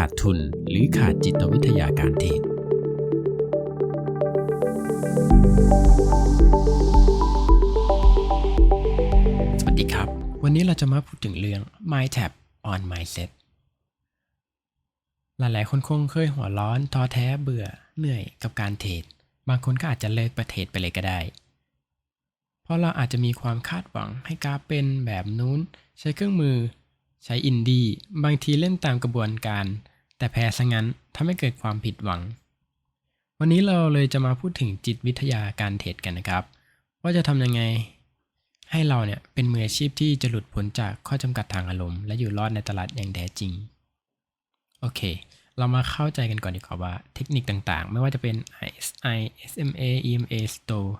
ขาดทุน หรือขาดจิตวิทยาการเทรดสวัสดีครับ วันนี้เราจะมาพูดถึงเรื่อง MyTab on Mindset หลายๆ คนคงเคยหัวร้อนท้อแท้เบื่อเหนื่อยกับการเทรด บางคนก็อาจจะเลิกประเทศไปเลยก็ได้ เพราะเราอาจจะมีความคาดหวังให้กราฟเป็นแบบนู้น ใช้เครื่องมือ ใช้อินดี้บางทีเล่นตามกระบวนการ แต่แพ้ซะงั้นทำให้เกิดความผิดหวัง วันนี้เราเลยจะมาพูดถึงจิตวิทยาการเทรดกันนะครับ ว่าจะทำยังไง ให้เราเนี่ยเป็นมืออาชีพที่จะหลุดพ้นจากข้อจำกัดทางอารมณ์และอยู่รอดในตลาดอย่างแท้จริง โอเค เรามาเข้าใจกันก่อนดีกว่าว่าเทคนิคต่างๆ ไม่ว่าจะเป็น ISI SMA EMA Store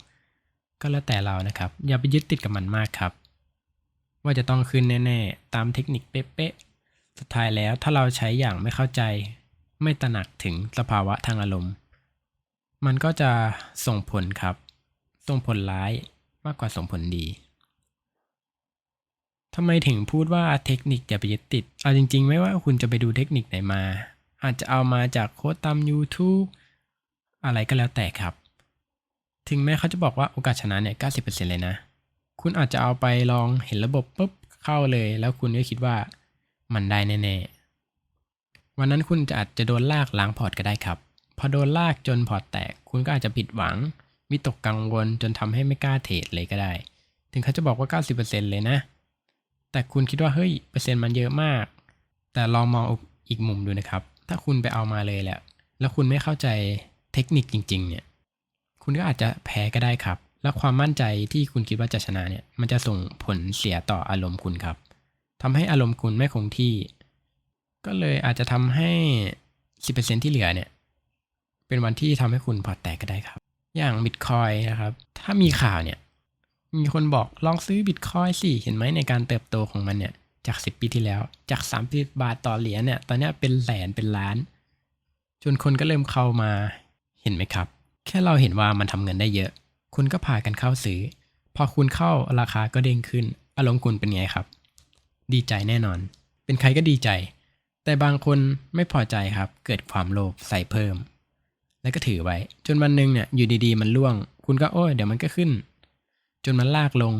ก็แล้วแต่เรานะครับ อย่าไปยึดติดกับมันมากครับ ว่าจะต้องขึ้นแน่ๆ ตามเทคนิคเป๊ะๆ สุดท้ายแล้วถ้าเราใช้อย่างไม่เข้าใจ ไม่ตระหนักถึงสภาวะทางอารมณ์ มันก็จะส่งผลครับ ส่งผลร้ายมากกว่าส่งผลดีทำไมถึงพูดว่าเทคนิคอย่าไปยึดติด เอาจริง ๆ ไม่ว่าคุณจะไปดูเทคนิคไหนมา อาจจะเอามาจากโค้ดตาม YouTube อะไรก็แล้วแต่ครับ ถึงแม้เขาจะบอกว่าโอกาสชนะเนี่ย 90%เลยนะ คุณอาจจะเอาไปลองเห็นระบบปุ๊บเข้าเลย แล้วคุณก็คิดว่ามันได้แน่ๆ วันนั้นคุณจะอาจจะโดนลากล้างพอร์ตก็ได้ครับ พอโดนลากจนพอร์ตแตก คุณก็อาจจะผิดหวังวิตกกังวลจนทำให้ไม่กล้าเทรดเลยก็ได้ ถึงเขาจะบอกว่า 90%เลยนะ แต่คุณคิดว่าเฮ้ยเปอร์เซ็นต์มันเยอะมาก แต่ลองมองอีกมุมดูนะครับ ถ้าคุณไปเอามาเลยแหละ แล้วคุณไม่เข้าใจเทคนิคจริง ๆ เนี่ย คุณก็อาจจะแพ้ก็ได้ครับ แล้วความมั่นใจที่คุณคิดว่าจะชนะเนี่ย มันจะส่งผลเสียต่ออารมณ์คุณครับทำให้อารมณ์คุณไม่คงที่ ก็เลยอาจจะทำให้10%ที่เหลือเนี่ย เป็นวันที่ทำให้คุณพอแตกก็ได้ครับ อย่างบิตคอยนะครับ ถ้ามีข่าวเนี่ย มีคนบอกลองซื้อบิตคอยสิ เห็นไหมในการเติบโตของมันเนี่ย จาก 10 ปีที่แล้ว จาก 30 บาทต่อเหรียญเนี่ย ตอนนี้เป็นแสนเป็นล้าน จนคนก็เริ่มเข้ามา เห็นไหมครับ แค่เราเห็นว่ามันทำเงินได้เยอะ คุณก็พากันเข้าซื้อ พอคุณเข้าราคาก็เด้งขึ้น อารมณ์คุณเป็นไงครับ ดีใจแน่นอน เป็นใครก็ดีใจ แต่บางคนไม่พอใจครับ เกิดความโลภใส่เพิ่ม แล้วก็ถือไว้ จนวันหนึ่งเนี่ยอยู่ดีๆ มันล่วง คุณก็โอ้ยเดี๋ยวมันก็ขึ้น จนมันลากลง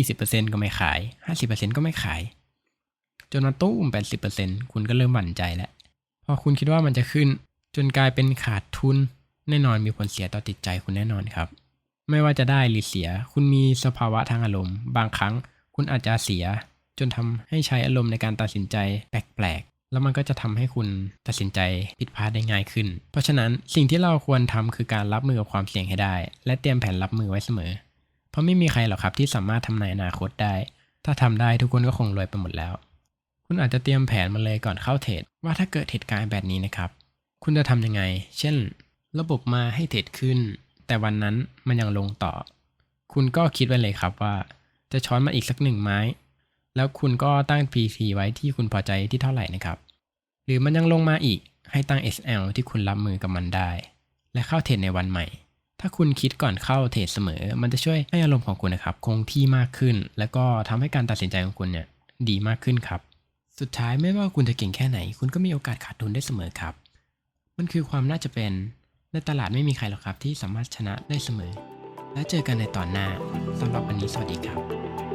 20%ก็ไม่ขาย 50%ก็ไม่ขาย จนมันตู้ม80%คุณก็เริ่มหวั่นใจแล้วพอคุณคิดว่ามันจะขึ้น จนกลายเป็นขาดทุนแน่นอนมีผลเสียต่อจิตใจคุณแน่นอนครับ ไม่ว่าจะได้หรือเสีย คุณมีสภาวะทางอารมณ์ บางครั้งคุณอาจจะเสีย จนทำให้ใช้อารมณ์ในการตัดสินใจแปลกๆ แล้วมันก็จะทำให้คุณตัดสินใจผิดพลาดได้ง่ายขึ้น เพราะฉะนั้นสิ่งที่เราควรทำคือการรับมือกับความเสี่ยงให้ได้ และเตรียมแผนรับมือไว้เสมอ เพราะไม่มีใครหรอกครับที่สามารถทำนายอนาคตได้ ถ้าทำได้ทุกคนก็คงรวยไปหมดแล้ว คุณอาจจะเตรียมแผนมาเลยก่อนเข้าเทรดว่าถ้าเกิดเหตุการณ์แบบนี้นะครับ คุณจะทำยังไง เช่น ระบบมาให้เทรดขึ้น แต่วันนั้นมันยังลงต่อ คุณก็คิดไว้เลยครับว่า จะช้อนมาอีกสักหนึ่งไม้ แล้วคุณก็ตั้ง PT ไว้ที่คุณพอใจที่เท่าไหร่นะครับ หรือมันยังลงมาอีกให้ตั้ง SL ที่คุณรับมือกับมันได้ และเข้าเทรดในวันใหม่ ถ้าคุณคิดก่อนเข้าเทรดเสมอ มันจะช่วยให้อารมณ์ของคุณนะครับ คงที่มากขึ้น แล้วก็ทำให้การตัดสินใจของคุณเนี่ยดีมากขึ้นครับ สุดท้ายไม่ว่าคุณจะเก่งแค่ไหน คุณก็มีโอกาสขาดทุนได้เสมอครับ มันคือความน่าจะเป็น ในตลาดไม่มีใครหรอกครับที่สามารถชนะได้เสมอ และเจอกันในตอนหน้าสำหรับวันนี้สวัสดีครับ